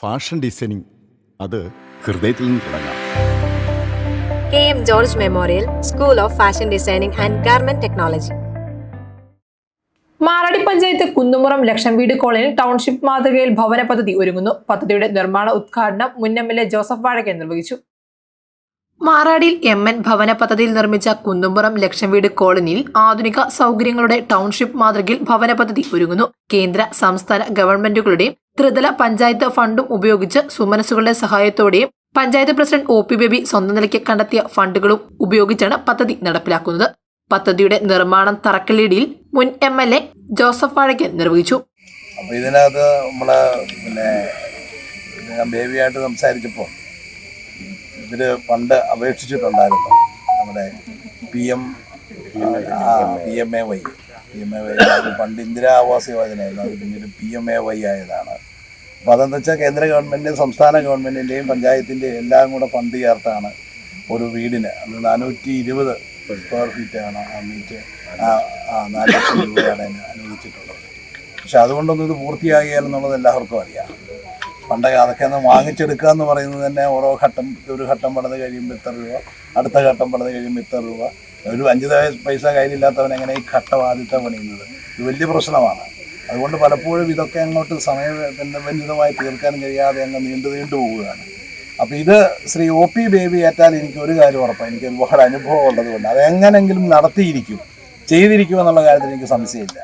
Fashion designing. അത് ഹൃദയത്തിൽ നിന്ന് തുടങ്ങാം. K M George memorial school of fashion designing and garment technology. Maradi panchayat Kunnumuram lakh വീട് കോളനിയിൽ ടൗൺഷിപ്പ് മാതൃകയിൽ ഭവന പദ്ധതി ഒരുങ്ങുന്നു. പദ്ധതിയുടെ നിർമ്മാണ ഉദ്ഘാടനം മുൻ എം എൽ എ ജോസഫ് വാഴക്കെ നിർവഹിച്ചു. മാറാടിയിൽ എം എൻ ഭവന പദ്ധതിയിൽ നിർമ്മിച്ച കുന്നുംപുറം ലക്ഷം വീട് കോളനിയിൽ ആധുനിക സൗകര്യങ്ങളുടെ ടൗൺഷിപ്പ് മാതൃകയിൽ ഭവന പദ്ധതി ഒരുങ്ങുന്നു. കേന്ദ്ര സംസ്ഥാന ഗവൺമെന്റുകളുടെയും ത്രിതല പഞ്ചായത്ത് ഫണ്ടും ഉപയോഗിച്ച് സുമനസുകളുടെ സഹായത്തോടെയും panchayat president O P Baby സ്വന്തം നിലയ്ക്ക് കണ്ടെത്തിയ ഫണ്ടുകളും ഉപയോഗിച്ചാണ് പദ്ധതി നടപ്പിലാക്കുന്നത്. പദ്ധതിയുടെ നിർമ്മാണം തറക്കല്ലിടിയിൽ മുൻ M L A Joseph Vazhakkan നിർവഹിച്ചു. ഇതിനകത്ത് നമ്മളെ പിന്നെ ബേബിയായിട്ട് സംസാരിച്ചപ്പോൾ ഇവർ പണ്ട് അപേക്ഷിച്ചിട്ടുണ്ടായിരുന്നു നമ്മുടെ P M P M A Y P M A Y അത് പണ്ട് ഇന്ദിരാ ആവാസ് യോജനയായിരുന്നു. അത് പിന്നീട് പി എം എ വൈ ആയതാണ്. അപ്പോൾ അതെന്ന് വെച്ചാൽ കേന്ദ്ര ഗവൺമെന്റിന്റെയും സംസ്ഥാന ഗവൺമെന്റിന്റെയും പഞ്ചായത്തിന്റെയും എല്ലാം കൂടെ ഫണ്ട് ചേർത്താണ് ഒരു വീടിന്. അത് നാനൂറ്റി ഇരുപത് സ്ക്വയർ ഫീറ്റാണ് ആ മീറ്റ്. ആ നാല് ലക്ഷം രൂപയാണ് അനുവദിച്ചിട്ടുള്ളത്. പക്ഷെ അതുകൊണ്ടൊന്നും ഇത് പൂർത്തിയാകിയാലെന്നുള്ളത് എല്ലാവർക്കും അറിയാം. പണ്ട് അതൊക്കെ ഒന്ന് വാങ്ങിച്ചെടുക്കുക എന്ന് പറയുന്നത് തന്നെ ഓരോ ഘട്ടം ഒരു ഘട്ടം പണിത് കഴിയുമ്പോൾ ഇത്ര രൂപ അടുത്ത ഘട്ടം പണിത് കഴിയുമ്പോൾ ഇത്ര രൂപ. ഒരു അഞ്ച് പൈസ കയ്യിലില്ലാത്തവൻ എങ്ങനെ ഈ ഘട്ടം ആദ്യത്തെ പണിയുന്നത്? ഇത് വലിയ പ്രശ്നമാണ്. അതുകൊണ്ട് പലപ്പോഴും ഇതൊക്കെ അങ്ങോട്ട് സമയബന്ധിതമായി തീർക്കാൻ കഴിയാതെ അങ്ങ് നീണ്ടു നീണ്ടു പോവുകയാണ്. അപ്പോൾ ഇത് ശ്രീ ഒ പി ബേബി ഏറ്റാൽ എനിക്ക് ഒരു കാര്യം ഉറപ്പാണ്. എനിക്ക് ഒരുപാട് അനുഭവം ഉള്ളതുകൊണ്ട് അത് എങ്ങനെങ്കിലും നടത്തിയിരിക്കും ചെയ്തിരിക്കും എന്നുള്ള കാര്യത്തിൽ എനിക്ക് സംശയമില്ല.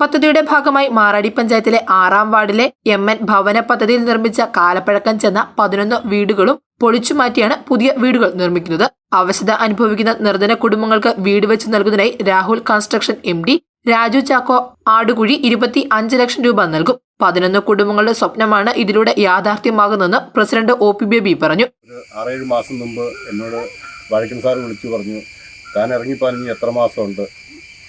പദ്ധതിയുടെ ഭാഗമായി മാറാടി പഞ്ചായത്തിലെ ആറാം വാർഡിലെ എം എൻ ഭവന പദ്ധതിയിൽ നിർമ്മിച്ച കാലപ്പഴക്കം ചെന്ന പതിനൊന്ന് വീടുകളും പൊളിച്ചുമാറ്റിയാണ് പുതിയ വീടുകൾ നിർമ്മിക്കുന്നത്. അവശത അനുഭവിക്കുന്ന നിർധന കുടുംബങ്ങൾക്ക് വീട് വെച്ച് നൽകുന്നതിനായി Rahul construction M D Raju Chacko Adukuzhi ഇരുപത്തി അഞ്ച് ലക്ഷം രൂപ നൽകും. പതിനൊന്ന് കുടുംബങ്ങളുടെ സ്വപ്നമാണ് ഇതിലൂടെ യാഥാർത്ഥ്യമാകുന്നതെന്ന് പ്രസിഡന്റ് ഒ പി ബേബി പറഞ്ഞു. ആറേഴ് മാസം മുമ്പ് എന്നോട് വഴക്കൻ സാർ വിളിച്ചു പറഞ്ഞു താൻ ഇറങ്ങിപ്പോകാൻ എത്ര മാസമുണ്ട്?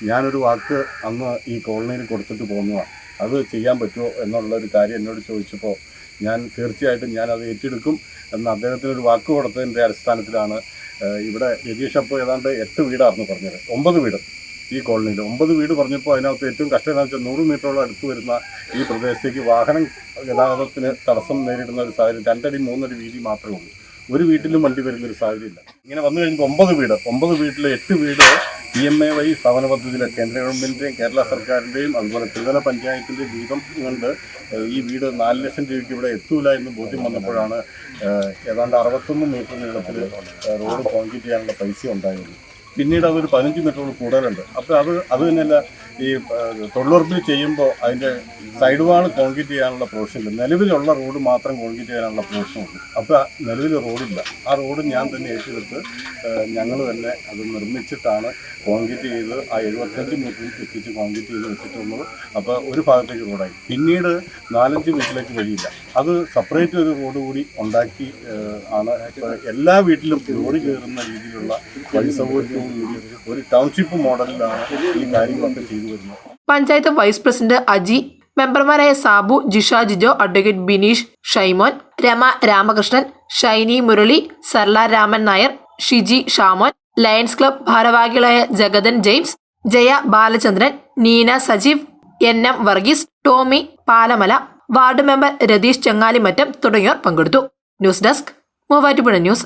ഞാനൊരു വാക്ക് അന്ന് ഈ കോളനിയിൽ കൊടുത്തിട്ട് പോകുന്നതാണ് അത് ചെയ്യാൻ പറ്റുമോ എന്നുള്ള ഒരു കാര്യം എന്നോട് ചോദിച്ചപ്പോൾ ഞാൻ തീർച്ചയായിട്ടും ഞാൻ അത് ഏറ്റെടുക്കും എന്ന് അദ്ദേഹത്തിന് ഒരു വാക്ക് കൊടുത്തതിന്റെ അടിസ്ഥാനത്തിലാണ് ഇവിടെ രതീഷ് അപ്പോൾ ഏതാണ്ട് എട്ട് വീടായിരുന്നു പറഞ്ഞത്. ഒമ്പത് വീട് ഈ കോളനിയിൽ. ഒമ്പത് വീട് പറഞ്ഞപ്പോൾ അതിനകത്ത് ഏറ്റവും കഷ്ടം എന്താണെന്ന് വെച്ചാൽ നൂറ് മീറ്ററോളം അടുത്ത് വരുന്ന ഈ പ്രദേശത്തേക്ക് വാഹനം ഗതാഗതത്തിന് തടസ്സം നേരിടുന്ന ഒരു സാഹചര്യം രണ്ടടി മൂന്നടി വീതി മാത്രമേ ഉള്ളൂ. ഒരു വീട്ടിലും വണ്ടി വരുന്ന ഒരു സാഹചര്യമില്ല. ഇങ്ങനെ വന്നു കഴിഞ്ഞപ്പോൾ ഒമ്പത് വീട്. ഒമ്പത് വീട്ടിൽ എട്ട് വീട് പി എം എ വൈ ഭവന പദ്ധതിയിലെ കേന്ദ്ര ഗവൺമെന്റിന്റെയും കേരള സർക്കാരിന്റെയും അതുപോലെ ത്രിതല പഞ്ചായത്തിന്റെ വീതം കൊണ്ട് ഈ വീട് നാല് ലക്ഷം രൂപയ്ക്ക് ഇവിടെ എത്തൂല എന്ന് ബോധ്യം വന്നപ്പോഴാണ് ഏതാണ്ട് അറുപത്തൊന്ന് മീറ്റർ നീളത്തിൽ റോഡ് കോൺക്രീറ്റ് ചെയ്യാനുള്ള പൈസ ഉണ്ടായിരുന്നു പിന്നീട് അതൊരു പതിനഞ്ച് മീറ്ററോട് കൂടുതലുണ്ട് അപ്പോൾ അത് അത് തന്നെയല്ല ഈ തൊഴിലുറപ്പിൽ ചെയ്യുമ്പോൾ അതിന്റെ സൈഡ് വാൾ കോൺക്രീറ്റ് ചെയ്യാനുള്ള പ്രൊവിഷനില്ല നിലവിലുള്ള റോഡ് മാത്രം കോൺക്രീറ്റ് ചെയ്യാനുള്ള പ്രൊവിഷനുണ്ട് അപ്പോൾ നിലവിൽ റോഡില്ല ആ റോഡ് ഞാൻ തന്നെ ഏറ്റെടുത്ത് ഞങ്ങൾ തന്നെ അത് നിർമ്മിച്ചിട്ടാണ് കോൺക്രീറ്റ് ചെയ്ത് ആ എഴുപത്തഞ്ച് മീറ്ററിൽ എത്തിച്ച് കോൺക്രീറ്റ് ചെയ്ത് വെച്ചിട്ടുള്ളത്. അപ്പോൾ ഒരു ഭാഗത്തേക്ക് റോഡായി പിന്നീട് നാലഞ്ച് മീറ്ററിലേക്ക് വഴിയില്ല. അത് സെപ്പറേറ്റ് ഒരു റോഡ് കൂടി ഉണ്ടാക്കി ആണ്. എല്ലാ വീട്ടിലും റോഡ് കയറുന്ന രീതിയിലുള്ള വഴി സൗകര്യവും കൂടി ഒരു ടൗൺഷിപ്പ് മോഡലിലാണ് ഈ പഞ്ചായത്ത് വൈസ് പ്രസിഡന്റ് അജി മെമ്പർമാരായ Sabu Jisha Jijo advocate Bineesh Shymon Rama Ramakrishnan Shiny Murali Sarla Raman Nair Shiji Shamon Lions Club ഭാരവാഹികളായ Jagathan James Jaya Balachandran Neena Sajeev N M Varghese Tomy Palamala ward member Ratheesh Chengalimattam തുടങ്ങിയവർ പങ്കെടുത്തു. News desk Muvattupuzha news.